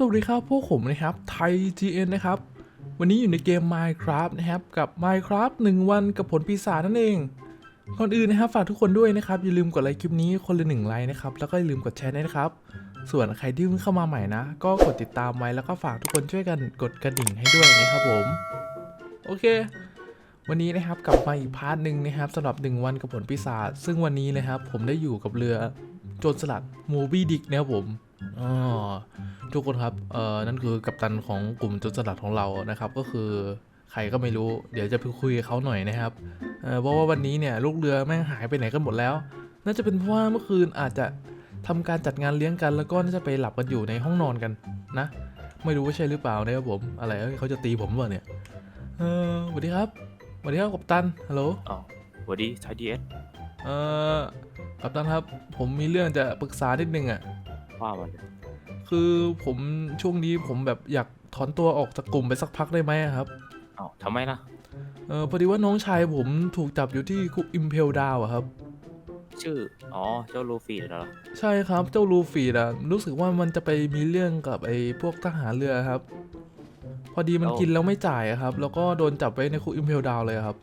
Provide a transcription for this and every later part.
สวัสดีครับ พวกผมนะครับไทย GN นะครับ วันนี้อยู่ในเกม Minecraft นะครับ กับ Minecraft 1 วันกับผลปีศาจนั่นเอง ก่อนอื่นนะครับฝากทุกคนด้วยนะครับ อย่าลืมกดไลค์คลิปนี้คนละหนึ่งไลค์นะครับ แล้วก็อย่าลืมกดแชร์ด้วยนะครับ ส่วนใครที่เพิ่งเข้ามาใหม่นะ ก็กดติดตามไว้แล้วก็ฝากทุกคนช่วยกันกดกระดิ่งให้ด้วยนะครับผม โอเค วันนี้นะครับกลับมาอีกพาร์ทหนึ่งนะครับสำหรับ 1 วันกับผลปีศาจซึ่งวันนี้นะครับผมได้อยู่กับเรือโจรสลัดโมบี้ดิกนะครับผม อ๋อทุกคนครับ เอ่อ นั่นคือกัปตันของกลุ่มโจรสลัดของเรานะครับ ก็คือใครก็ไม่รู้ เดี๋ยวจะไปคุยกับเขาหน่อยนะครับ เอ่อเพราะว่าวันนี้เนี่ยลูกเรือแม่งหายไปไหนกันหมดแล้ว น่าจะเป็นเพราะว่าเมื่อคืนอาจจะทำการจัดงานเลี้ยงกัน แล้วก็น่าจะไปหลับกันอยู่ในห้องนอนกันนะ ไม่รู้ว่าใช่หรือเปล่านะครับผม อะไรเอ้ยเขาจะตีผมวะเนี่ย เออสวัสดีครับสวัสดีครับกัปตัน ฮัลโหล อ๋อสวัสดีชายดีเอสเออกัปตันครับ ผมมีเรื่องจะปรึกษานิดนึงอะ ว่ามันเลยคือผมช่วงนี้ผมแบบอยากถอนตัวออกจากกลุ่มไปสักพักได้ไหมอะครับอ๋อทำไมล่ะเออพอดีว่าน้องชายผมถูกจับอยู่ที่คุกอิมเพลดาวอะครับ ชื่อ อ๋อ เจ้าลูฟี่เหรอ ใช่ครับเจ้าลูฟี่อะรู้สึกว่ามันจะไปมีเรื่องกับไอ้พวกทหารเรือครับ พอดีมันกินแล้วไม่จ่ายอะครับ แล้วก็โดนจับไว้ในคุกอิมเพลดาวเลยอะครับ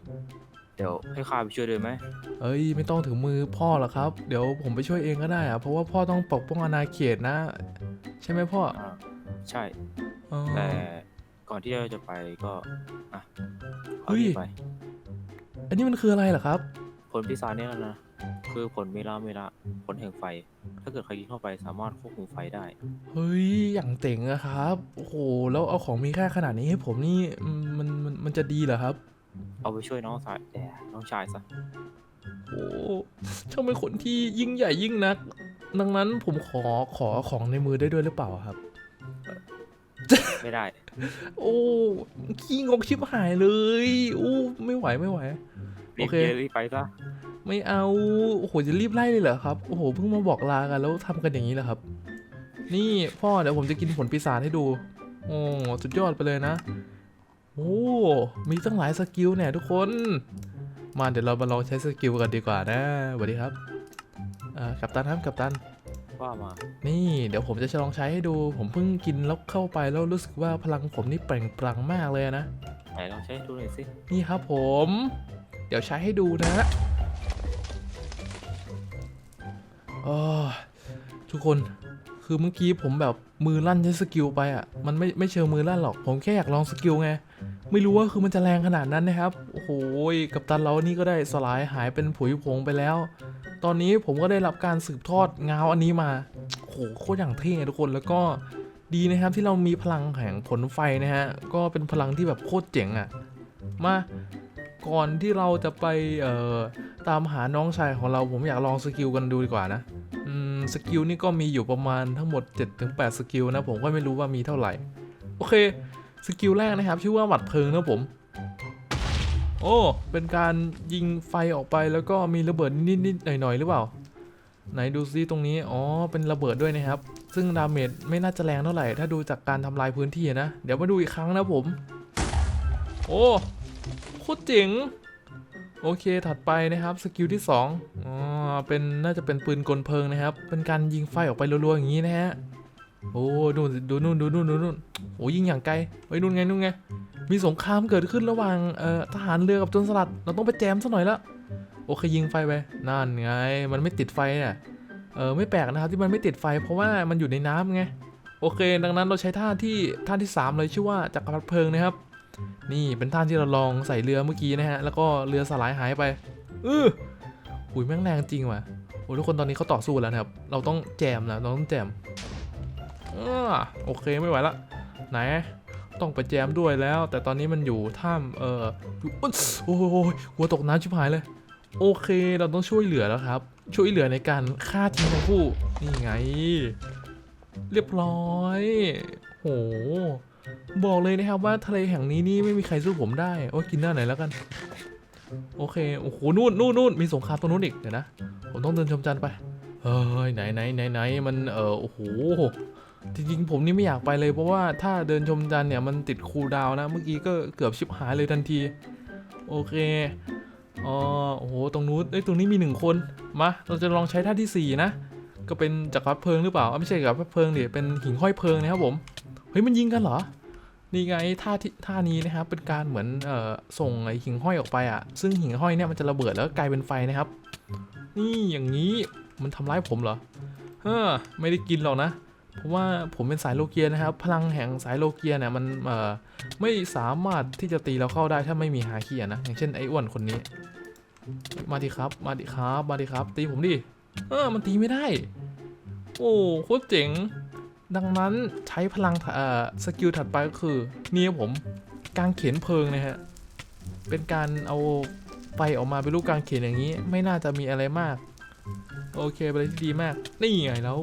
เดี๋ยวให้ข้าไปช่วยด้วยไหมเอ้ยไม่ต้องถึงมือพ่อหรอกครับ เดี๋ยวผมไปช่วยเองก็ได้อะเพราะว่าพ่อต้องปกป้องอาณาเขตนะ ใช่ไหมพ่ออ่าใช่ เออ แต่ก่อนที่เราจะไปก็อะเฮ้ยเอานี่ไป อันนี้มันคืออะไรเหรอครับ ผลพิซซ่าเนี่ยนะ คือผลเมลาเมลาผลแห่งไฟ ถ้าเกิดใครกินเข้าไปสามารถควบคุมไฟได้ เฮ้ย อย่างเจ๋งอะครับ โอ้โห แล้วเอาของมีค่าขนาดนี้ให้ผมนี่อืมมันมันมันจะดีเหรอครับ เอาไปช่วยน้องสายแต่น้องชายซะโอ้ช่างเป็นคนที่ยิ่งใหญ่ยิ่งนัก ดังนั้นผมขอขอของในมือได้ด้วยหรือเปล่าครับ ไม่ได้ โอ้ขี้งกชิบหายเลยโอ้ไม่ไหวไม่ไหวรีบโอเคเยรีบไปซะไม่เอาโอ้โหจะรีบไล่เลยเหรอครับโอ้โหเพิ่งมาบอกลากันแล้วทำกันอย่างนี้เหรอครับ นี่พ่อเดี๋ยวผมจะกินผลปีศาจให้ดู โอ้สุดยอดไปเลยนะ โอ้ มีตั้งหลายสกิลเนี่ยทุกคน มาเดี๋ยวเรามาลองใช้สกิลกันดีกว่านะสวัสดีครับอ่ากัปตันครับกัปตันว่ามา นี่เดี๋ยวผมจะลองใช้ให้ดู ผมเพิ่งกินแล้วเข้าไปแล้วรู้สึกว่าพลังผมนี่เปล่งปลั่งมากเลยนะ ไหนลองใช้ให้ดูหน่อยสิ นี่ครับผม เดี๋ยวใช้ให้ดูนะโอ้ยทุกคน คือเมื่อกี้ผมแบบมือลั่นใช้สกิลไปอะ มันไม่ไม่เชิงมือลั่นหรอก ผมแค่อยากลองสกิลไง ไม่รู้ว่าคือมันจะแรงขนาดนั้นนะครับ โอ้โห กับตันเรานี่ก็ได้สลายหายเป็นผุยผงไปแล้ว ตอนนี้ผมก็ได้รับการสืบทอดเงาอันนี้มา โอ้โห โคตรอย่างเท่ทุกคน แล้วก็ดีนะครับที่เรามีพลังแห่งผลไฟนะฮะ ก็เป็นพลังที่แบบโคตรเจ๋งอะ มา ก่อนที่เราจะไปตามหาน้องชายของเรา ผมอยากลองสกิลกันดูดีกว่านะ สกิลนี่ก็มีอยู่ประมาณทั้งหมด 7-8 สกิลนะผมก็ไม่รู้ว่ามีเท่าไหร่ โอเค สกิลแรกนะครับ ชื่อว่าหวัดเพลิงนะผม โอ้ เป็นการยิงไฟออกไปแล้วก็มีระเบิดนิดๆหน่อยๆหรือเปล่า ไหนดูซิตรงนี้ อ๋อ เป็นระเบิดด้วยนะครับ ซึ่งดาเมจไม่น่าจะแรงเท่าไหร่ ถ้าดูจากการทำลายพื้นที่นะ เดี๋ยวมาดูอีกครั้งนะผม โอ้ โคตรเจ๋ง โอเคถัดไปนะครับสกิลที่2อ๋อเป็นน่าจะเป็นปืนกลเพลิงนะครับ เป็นการยิงไฟออกไปรัวๆอย่างนี้นะฮะโอ้ดูนดูนู่นดูนู่นดูนู่นโอ้ยิงอย่างไกลเฮ้นู่นไงนู่นไงมีสงครามเกิดขึ้นระหว่างเอ่อทหารเรือกับโจรสลัด เราต้องไปแจมซะหน่อยละโอเคยิงไฟไปนั่นไง มันไม่ติดไฟเนี่ยเออไม่แปลกนะครับที่มันไม่ติดไฟ เพราะว่ามันอยู่ในน้ำไงโอเค ดังนั้นเราใช้ท่าที่ท่าที่ 3 เลยชื่อว่าจักรพรรดิเพลิงนะครับ นี่เป็นท่าที่เราลองใส่เรือเมื่อกี้นะฮะ แล้วก็เรือสลายหายไปเออหุยแม่งแรงจริงว่ะโอ้ทุกคนตอนนี้เขาต่อสู้แล้วนะครับ เราต้องแจมนะเราต้องแจมอโอเคไม่ไหวละไหนต้องไปแจมด้วยแล้ว แต่ตอนนี้มันอยู่ท่ามเออโอ้โหหัวตกน้ำชิบหายเลย โอเคเราต้องช่วยเหลือแล้วครับ ช่วยเหลือในการฆ่าทีมทั้งคู่นี่ไง เรียบร้อยโห บอกเลยนะครับว่าทะเลแห่งนี้นี่ไม่มีใครสู้ผมได้โอ้กินหน้าไหนแล้วกัน โอเคโอ้โหนู่นนู่นนู่นมีสงครามตรงนู้นอีกเดี๋ยวนะผมต้องเดินชมจันไปเฮ้ยไหนไหนไหนไหนมันเออโอ้โหจริงๆผมนี่ไม่อยากไปเลยเพราะว่าถ้าเดินชมจันเนี่ยมันติดคูดาวนะ เมื่อกี้ก็เกือบชิบหายเลยทันที โอเคอ๋อโอ้โหตรงนู้นเอ้ยตรงนี้มีหนึ่งคนมาเราจะลองใช้ท่าที่สี่นะ ก็เป็นจักรพรรดิเพลิงหรือเปล่าไม่ใช่จักรพรรดิเพลิงดิเป็นหิ่งห้อยเพลิงนะครับผม ฮ้ยมันยิงกันเหรอ นี่ไงท่าที่ท่านี้นะครับเป็นการเหมือนเอ่อส่งไอหิ่งห้อยออกไปอะ ซึ่งหิ่งห้อยเนี่ยมันจะระเบิดแล้วกลายเป็นไฟนะครับ นี่อย่างนี้มันทำร้ายผมเหรอเฮ้อไม่ได้กินหรอกนะเพราะว่าผมเป็นสายโลเกียนะครับ พลังแห่งสายโลเกียเนี่ยมันเอ่อไม่สามารถที่จะตีเราเข้าได้ถ้าไม่มีฮาคิอะนะอย่างเช่นไอ้อ้วนคนนี้ มาดิครับ มาดิครับมาดิครับ ตีผมดิเออมันตีไม่ได้ โอ้โคตรเจ๋ง ดังนั้นใช้พลังสกิลถัดไปก็คือนี่ครับผมกางเขนเพลิงนะฮะเป็นการเอาไฟออกมาเป็นลูกกางเขนอย่างนี้ ไม่น่าจะมีอะไรมาก โอเคเป็นอะไรที่ดีมาก นี่ไงแล้ว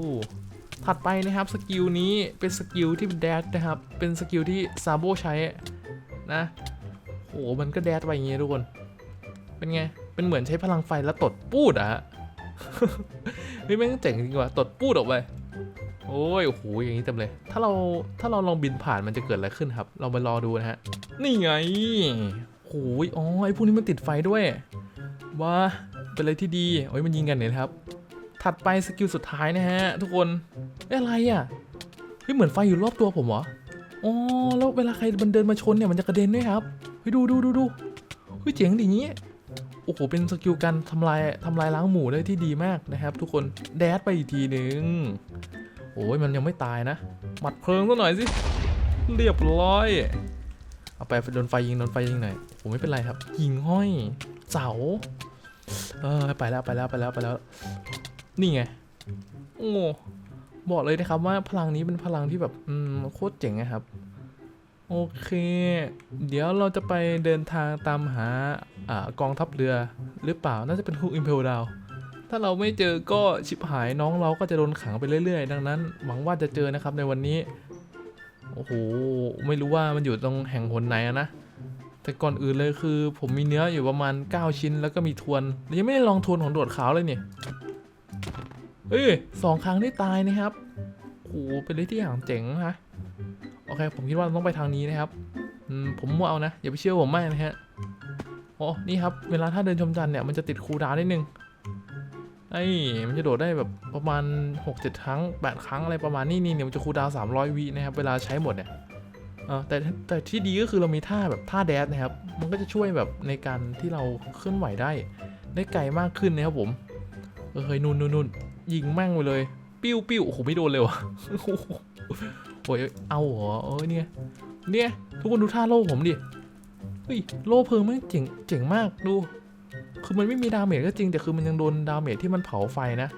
ถัดไปนะครับสกิลนี้เป็นสกิลที่เป็นแดดนะครับ เป็นสกิลที่ซาโบใช้นะโอ้มันก็แดดไปอย่างงี้ทุกคน เป็นไง เป็นเหมือนใช้พลังไฟแล้วตดปูดอะฮะเฮ้ยแม่งเจ๋งจริงว่ะตดปูดออกไป โอ้ยโอ้โหอย่างนี้เต็มเลย ถ้าเราถ้าเราลองบินผ่านมันจะเกิดอะไรขึ้นครับ เราไปรอดูนะฮะ นี่ไงโอ้ยอ๋อไอ้พวกนี้มันติดไฟด้วยว้าเป็นอะไรที่ดีโอ้ยมันยิงกันเนี่ยครับ ถัดไปสกิลสุดท้ายนะฮะ ทุกคนเอ๊ะอะไรอะเฮ้ยเหมือนไฟอยู่รอบตัวผมเหรออ๋อแล้วเวลาใครมันเดินมาชนเนี่ยมันจะกระเด็นด้วยครับเฮ้ยดูดูดูดูเฮ้ยเจ๋งดิงงี้โอ้โห เป็นสกิลการทำลายทำลายล้างหมู่ได้ที่ดีมากนะครับ ทุกคน แดดไปอีกทีหนึ่ง โอ้ยมันยังไม่ตายนะ หมัดเพลิงสักหน่อยสิ เรียบร้อย เอาไปโดนไฟยิงโดนไฟยิงหน่อยผมไม่เป็นไรครับ ยิงห้อย เสา เออไปแล้วไปแล้วไปแล้วไปแล้ว นี่ไง โอ้บอกเลยนะครับว่าพลังนี้เป็นพลังที่แบบอืมโคตรเจ๋งนะครับ โอเค เดี๋ยวเราจะไปเดินทางตามหาอ่ากองทัพเรือหรือเปล่าน่าจะเป็นฮุกอิมเพลดาว ถ้าเราไม่เจอก็ชิบหายน้องเราก็จะโดนขังไปเรื่อยๆ ดังนั้น หวังว่าจะเจอนะครับในวันนี้ โอ้โห ไม่รู้ว่ามันอยู่ตรงแห่งหนไหนนะ แต่ก่อนอื่นเลยคือ ผมมีเนื้ออยู่ประมาณ 9 ชิ้น แล้วก็มีทวนยังไม่ได้ลองทวนของโดดขาวเลยเนี่ยเอ้ยสองครั้งได้ตายนะครับโอ้โหเป็นเรื่องที่อย่างเจ๋งนะโอเค ผมคิดว่าต้องไปทางนี้นะครับผมมั่วเอานะ อย่าไปเชื่อผมไม่นะฮะโอ้นี่ครับ เวลาถ้าเดินชมจันทร์เนี่ย มันจะติดคูลดาวนิดนึง ไอ้มันจะโดดได้แบบประมาณ 6-7 ครั้ง 8 ครั้งอะไรประมาณนี้นี่เนี่ยมันจะคูดาวน์300วินะครับ เวลาใช้หมดเนี่ยเออแต่แต่ที่ดีก็คือเรามีท่าแบบท่าแดดนะครับ มันก็จะช่วยแบบในการที่เราเคลื่อนไหวได้ ได้ไกลมากขึ้นนะครับผม เออเฮ้ยนู่นนู่นนู่นยิงแม่งไปเลย ปิ้วปิ้วโอ้โหไม่โดนเลยวะโอ้โหโอ้ยเอาเหรอเออเนี่ยเนี่ยทุกคนดูท่าโล่ผมดิเฮ้ยโล่เพลิงมันเจ๋งเจ๋งมากดู คือมันไม่มีดาเมจก็จริงแต่คือมันยังโดนดาเมจที่มันเผาไฟนะ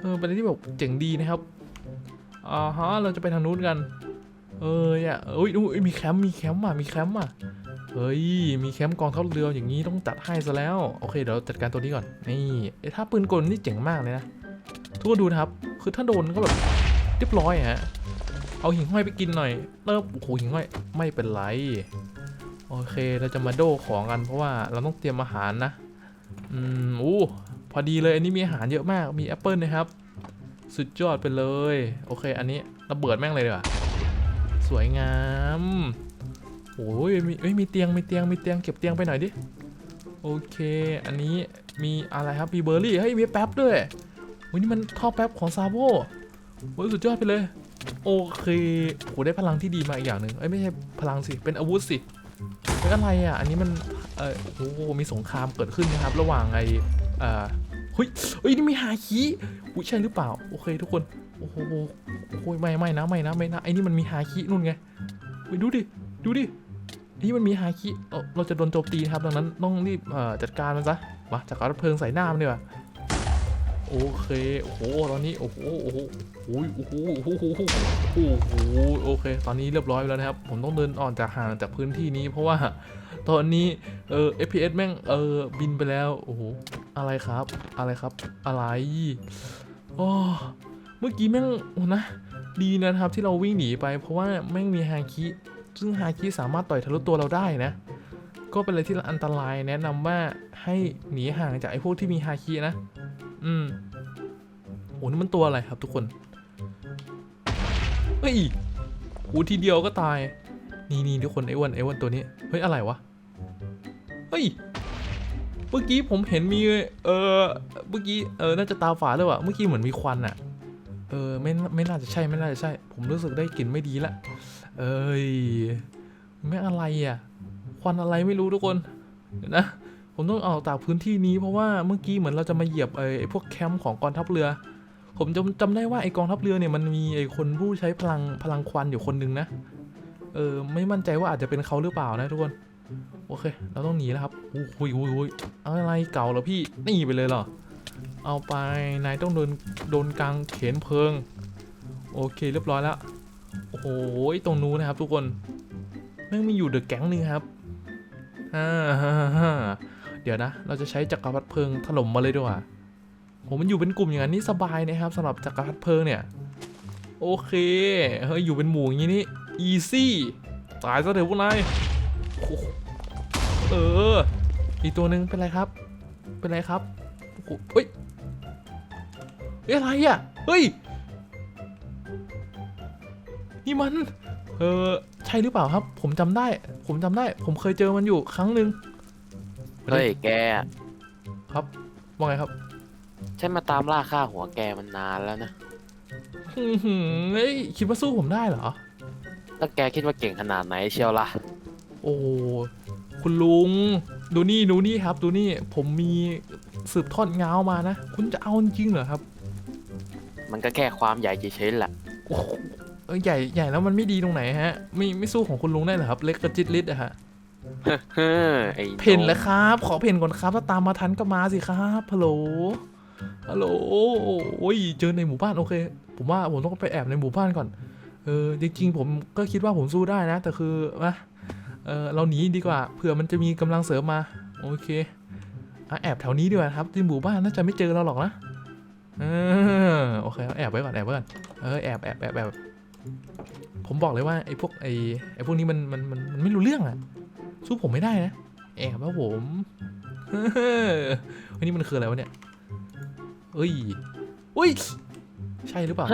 เออเป็นอะไรที่แบบเจ๋งดีนะครับอ่าฮะเราจะไปทางนู้นกัน เออเนี่ยเอ้ยดูเอ้ยมีแคมป์มีแคมป์อะมีแคมป์อะเฮ้ยมีแคมป์กองทัพเรืออย่างนี้ต้องจัดให้ซะแล้วโอเคเดี๋ยวจัดการตัวนี้ก่อนนี่ไอ้ท่าปืนกลนี่เจ๋งมากเลยนะทุกคนดูนะครับคือถ้าโดนก็แบบเรียบร้อยฮะเอาหิ่งห้อยไปกินหน่อยเริ่มโอ้โหหิ่งห้อยไม่เป็นไรโอเคเราจะมาโดของกันเพราะว่าเราต้องเตรียมอาหารนะ อืมอู้พอดีเลยอันนี้มีอาหารเยอะมากมีแอปเปิลนะครับ สุดยอดไปเลย โอเค อันนี้ระเบิดแม่งเลยดีกว่าสวยงามโอ้ยมีเอ้ยมีเตียงมีเตียงมีเตียงเก็บเตียงไปหน่อยดิโอเค อันนี้มีอะไรครับมีเบอร์รี่เฮ้ยมีแป๊บด้วยโอ้ยนี่มันท่อแป๊บของซาโบโอ้ยสุดยอดไปเลยโอเคโหได้พลังที่ดีมาอีกอย่างหนึ่งเอ้ยไม่ใช่พลังสิเป็นอาวุธสิเป็นอะไรอะอันนี้มัน เออโอ้โหมีสงครามเกิดขึ้นนะครับ ระหว่างไอเอ่อเฮ้ยเฮ้ยนี่มีฮาคิอุ้ยใช่หรือเปล่า โอเค ทุกคนโอ้โหโอ้โหไม่ไม่นะไม่นะไม่นะไอ้นี่มันมีฮาคินู่นไงเฮ้ยดูดิดูดินี่มันมีฮาคิเอ่อเราจะโดนโจมตีครับ ดังนั้นต้องรีบจัดการมันซะ มาจัดการเพลิงใส่หน้ามันดีกว่าโอเค โอ้โห ตอนนี้ โอ้โห โอ้โหโอ้โอ้โหโอ้โห โอ้โห โอ้โห โอเค ตอนนี้เรียบร้อยแล้วนะครับ ผมต้องเดินออกจากห่างจากพื้นที่นี้เพราะว่า ตอนนี้เออ FPS แม่งเออบินไปแล้วโอ้โหอะไรครับ อะไรครับ อะไรโอ้เมื่อกี้แม่งโอ้นะดีนะครับที่เราวิ่งหนีไป เพราะว่าแม่งมีฮาคิซึ่งฮาคิสามารถต่อยทะลุตัวเราได้นะ ก็เป็นอะไรที่อันตรายแนะนำว่าให้หนีห่างจากไอ้พวกที่มีฮาคินะ อืมโอ้นี่มันตัวอะไรครับทุกคนเฮ้ยโอ้ทีเดียวก็ตาย นี่นี่ทุกคนไอ้วันไอ้วันตัวนี้ เฮ้ย อะไรวะ เฮ้ย เมื่อกี้ผมเห็นมี เออเมื่อกี้ เออ น่าจะตาฝาดหรือเปล่าเมื่อกี้เหมือนมีควันอะเออ ไม่ ไม่น่าจะใช่ ไม่น่าจะใช่ ผมรู้สึกได้กลิ่นไม่ดีละ เอ้ย ไม่อะไรอะควันอะไรไม่รู้ทุกคน เดี๋ยวนะ ผมต้องออกจากพื้นที่นี้เพราะว่าเมื่อกี้เหมือนเราจะมาเหยียบไอ้ไอ้พวกแคมป์ของกองทัพเรือ ผมจำจำได้ว่าไอ้กองทัพเรือเนี่ยมันมีไอ้คนผู้ใช้พลังพลังควันอยู่คนหนึ่งนะ เออ ไม่มั่นใจว่าอาจจะเป็นเขาหรือเปล่านะทุกคน โอเค เราต้องหนีแล้วครับอุ้ยอุ้ยอุ้ยอะไรเก่าเหรอพี่นี่ไปเลยเหรอ เอาไป นายต้องโดนโดนกลางเขนเพลิง โอเคเรียบร้อยแล้ว โอ้โหตรงนู้นนะครับ ทุกคนแม่งมีอยู่เดอะแก๊งนึงครับฮ่าฮ่าฮ่าเดี๋ยวนะ เราจะใช้จักรพรรดิเพลิงถล่มมาเลยดีกว่าผมมันอยู่เป็นกลุ่มอย่างนั้นนี่สบายนะครับสำหรับจักรพรรดิเพลิงเนี่ย โอเคเฮ้ยอยู่เป็นหมู่อย่างนี้นี่อีซี่ตายซะเถอะพวกนายโอ้โห เออ อีกตัวหนึ่งเป็นไรครับ เป็นไรครับโอ้โหเฮ้ยเฮ้ยอะไรอะ เฮ้ย นี่มัน เออใช่หรือเปล่าครับ ผมจำได้ ผมจำได้ ผมเคยเจอมันอยู่ครั้งหนึ่งเฮ้ยแก ครับ ว่าไงครับ ฉันมาตามล่าฆ่าหัวแกมันนานแล้วนะอื้อหือเฮ้ยคิดว่าสู้ผมได้เหรอ แล้วแกคิดว่าเก่งขนาดไหนเชียวล่ะ โอ้ คุณลุง ดูนี่ดูนี่ครับ ดูนี่ผมมีสืบทอดเงาวมานะ คุณจะเอาจริงเหรอครับมันก็แค่ความใหญ่เฉยๆแหละโอ้โหเอ้ยใหญ่ใหญ่แล้วมันไม่ดีตรงไหนฮะ ไม่ไม่สู้ของคุณลุงได้เหรอครับ เล็กกระจิตลิดอะฮะ เฮ้อไอ้หเพนแล้วครับ ขอเพนก่อนครับถ้าตามมาทันก็มาสิครับฮัลโหลฮัลโหลโอ้ยเจอในหมู่บ้านโอเค ผมว่าผมต้องไปแอบในหมู่บ้านก่อน เออจริงๆผมก็คิดว่าผมสู้ได้นะ แต่คือนะเออเราหนีดีกว่าเผื่อมันจะมีกำลังเสริมมา โอเคอะแอบแถวนี้ดีกว่าครับที่หมู่บ้านน่าจะไม่เจอเราหรอกนะเออโอเคเอาแอบไว้ก่อนแอบไว้ก่อนเออแอบแอบแอบแอบผมบอกเลยว่าไอ้พวกไอ้ไอ้พวกนี้มันมันมันมันไม่รู้เรื่องอะสู้ผมไม่ได้นะแอบว่าผมเฮ้ยนี่มันคืออะไรวะเนี่ยเอ้ยอุ้ย ใช่หรือเปล่า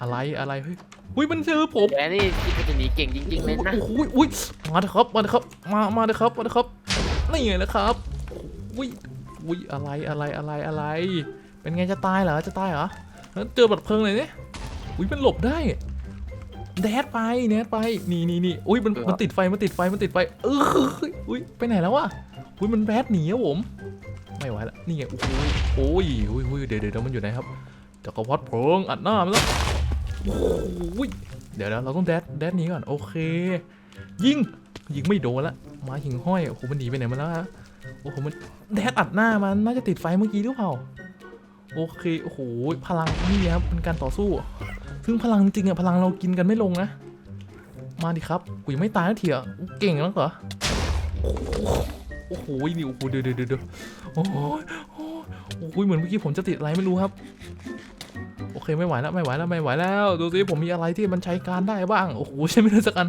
อะไรอะไรเฮ้ย อุ้ยมันเจอผมแกนี่คิดว่าจะหนีเก่งจริงๆเลยนะ โอ้โหอุ้ยมาเถอะครับมาเถอะครับมามาเถอะครับมาเถอะครับนี่ไงนะครับอุ้ยอุ้ยอะไรอะไรอะไรอะไร เป็นไงจะตายเหรอจะตายเหรอแล้วเจอบัตรเพลิงเลยเนี่ยอุ้ยมันหลบได้แดดไปแดดไปนี่นี่นี่อุ้ยมันมันติดไฟมันติดไฟมันติดไฟเอออุ้ยไปไหนแล้ววะอุ้ยมันแบดหนีอะผมไม่ไหวละนี่ไงโอ้โหโอ้ยอุ้ยอุ้ยเดี๋ยวเดี๋ยวมันอยู่ไหนครับจักรพรรดิเพลิงอัดหน้ามันแล้วโอ้ยเดี๋ยวนะเราต้องแดดแดดนี้ก่อนโอเค ยิงยิงไม่โดนละมาหิงห้อยโอ้โหมันหนีไปไหนมาแล้วฮะโอ้โหมันแดดอัดหน้ามันน่าจะติดไฟเมื่อกี้หรือเปล่าโอเคโอ้โหพลังนี่ครับเป็นการต่อสู้ ซึ่งพลังจริงอะพลังเรากินกันไม่ลงนะ มาดิครับกูยังไม่ตายนะเถียเก่งแล้วเหรอโอ้โหนี่โอ้โหเดี๋ยวเดี๋ยวเดี๋ยวโอ้โหโอ้โหเหมือนเมื่อกี้ผมจะติดอะไรไม่รู้ครับ โอเคไม่ไหวแล้วไม่ไหวแล้วไม่ไหวแล้ว ดูสิผมมีอะไรที่มันใช้การได้บ้าง โอ้โหใช่ไม่ได้สักอัน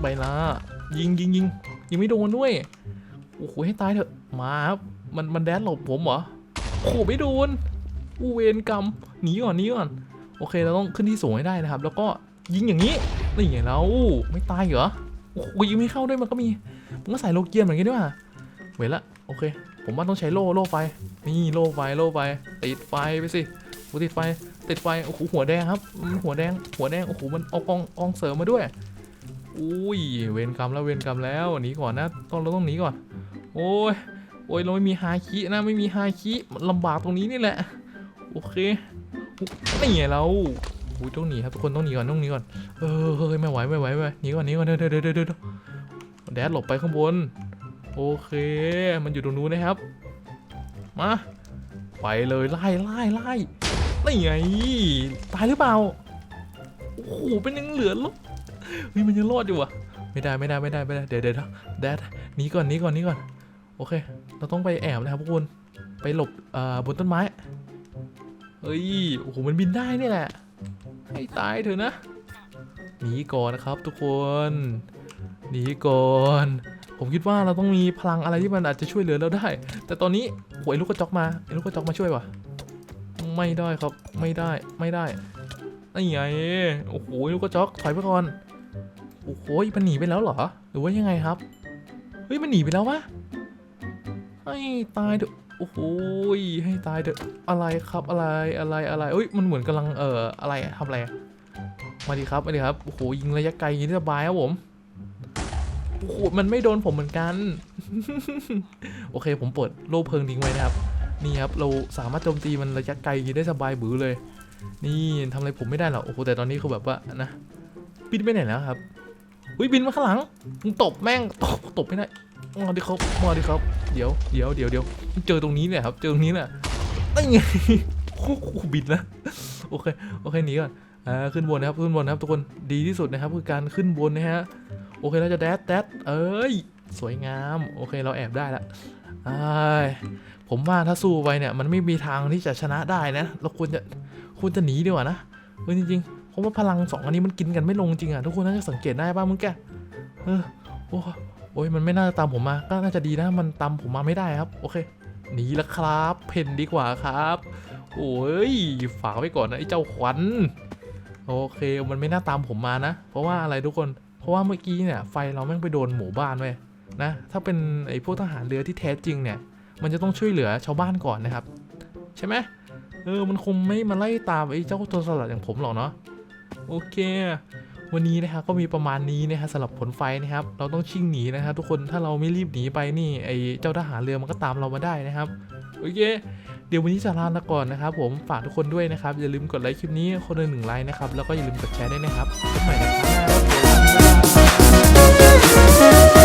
ใบลายิงยิงยิงยิงไม่โดนด้วย โอ้โหให้ตายเถอะมาครับมันมันแดนหลบผมเหรอโอ้ไม่โดนอู้เวรกรรมหนีก่อนหนีก่อนโอเคเราต้องขึ้นที่สูงให้ได้นะครับ แล้วก็ยิงอย่างนี้นี่ไงเราไม่ตายเหรอโอ้โหยิงไม่เข้าด้วยมันก็มีมันก็ใส่โลเกียนเหมือนกันด้วยว่ะเวละโอเค ผมว่าต้องใช้โล่โล่ไฟนี่โล่ไฟโล่ไฟติดไฟไปสิ โอ้ติดไฟติดไฟโอ้โหหัวแดงครับ หัวแดงหัวแดงโอ้โหมันเอากองกองเสริมมาด้วยอุ้ยเวรกรรมแล้วเวรกรรมแล้วหนีก่อนนะต้องเราต้องหนีก่อน โอ้ยโอ้ยเราไม่มีฮาคินะไม่มีฮาคิลำบากตรงนี้นี่แหละโอเคนี่ไงเราอุ้ยต้องหนีครับทุกคนต้องหนีก่อนต้องหนีก่อนเออเฮ้ยไม่ไหวไม่ไหวไม่ไหวหนีก่อนหนีก่อนเดี๋ยวเดี๋ยวเดี๋ยวเดี๋ยวเดี๋ยวแดดหลบไปข้างบนโอเค มันอยู่ตรงนู้นนะครับ มา ไปเลยไล่ไล่ไล่ นี่ไงตายหรือเปล่าโอ้โหเป็นยังเหลือรอดเฮ้ยมันยังรอดอยู่วะไม่ได้ไม่ได้ไม่ได้ไม่ได้เดี๋ยวเดี๋ยวแดดหนีก่อนหนีก่อนหนีก่อนโอเค เราต้องไปแอบนะครับพวกคุณไปหลบเอ่อบนต้นไม้เฮ้ยโอ้โหมันบินได้เนี่ยแหละให้ตายเถอะนะหนีก่อนนะครับทุกคนหนีก่อนผมคิดว่าเราต้องมีพลังอะไรที่มันอาจจะช่วยเหลือเราได้ แต่ตอนนี้โอ้ยลูกกระจอกมาไอ้ลูกกระจอกมาช่วยวะ ไม่ได้ครับไม่ได้ไม่ได้นี่ไงโอ้โหลูกกระจอกถอยไปก่อนโอ้โหมันหนีไปแล้วเหรอ หรือว่ายังไงครับเฮ้ยมันหนีไปแล้ววะให้ตายเถอะโอ้โหยให้ตายเถอะอะไรครับอะไรอะไรอะไรเอ้ยมันเหมือนกำลังเอ่ออะไรทำอะไรมาดีครับมาดีครับโอ้โหยิงระยะไกลย่างสบายครับผมโอ้โหมันไม่โดนผมเหมือนกัน โอเคผมเปิดโล่เพลิงทิ้งไว้นะครับ นี่ครับเราสามารถโจมตีมันระยะไกลย่างได้สบายบือเลย นี่ทำอะไรผมไม่ได้หรอกโอ้โหแต่ตอนนี้คือแบบว่านะบินไปไหนแล้วครับอุ้ยบินมาข้างหลังมึงตบแม่งตบตบไม่ได้มาดิครับมาดิครับเดี๋ยวเดี๋ยวเดี๋ยวเดี๋ยวเจอตรงนี้เนี่ยครับ เจอตรงนี้แหละนั่ไงโอ้โหบินแล้วโอเคโอเคหนีก่อนอ่าขึ้นบนนะครับขึ้นบนนะครับทุกคนดีที่สุดนะครับคือการขึ้นบนนะฮะโอเคเราจะแดดแดดเอ้ยสวยงาม โอเคเราแอบได้ละอ้าย ผมว่าถ้าสู้ไปเนี่ยมันไม่มีทางที่จะชนะได้นะเราควรจะควรจะหนีดีกว่านะเออจริงๆเพราะว่าพลังสองอันนี้มันกินกันไม่ลงจริงอะทุกคนน่าจะสังเกตได้บ้างมึงแกเออโอ้โอ้ยมันไม่น่าจะตามผมมาก็น่าจะดีนะมันตามผมมาไม่ได้ครับ โอเคหนีละครับเพนดีกว่าครับโอ้ยฝากไว้ก่อนนะไอ้เจ้าขวัญโอเคมันไม่น่าตามผมมานะ เพราะว่าอะไรทุกคน เพราะว่าเมื่อกี้เนี่ยไฟเราแม่งไปโดนหมู่บ้านเว้ยนะถ้าเป็นไอ้พวกทหารเรือที่แท้จริงเนี่ย มันจะต้องช่วยเหลือชาวบ้านก่อนนะครับ ใช่ไหมเออมันคงไม่มาไล่ตามไอ้เจ้าตัวสลัดอย่างผมหรอกเนาะโอเค วันนี้นะครับก็มีประมาณนี้นะฮะสำหรับผลไฟนะครับ เราต้องชิ่งหนีนะครับทุกคนถ้าเราไม่รีบหนีไปนี่ไอ้เจ้าทหารเรือมันก็ตามเรามาได้นะครับโอเคเดี๋ยววันนี้จะลาไปก่อนนะครับ ผมฝากทุกคนด้วยนะครับ อย่าลืมกดไลค์คลิปนี้คนละหนึ่งไลค์นะครับแล้วก็อย่าลืมกดแชร์ด้วยนะครับพบใหม่นะครับ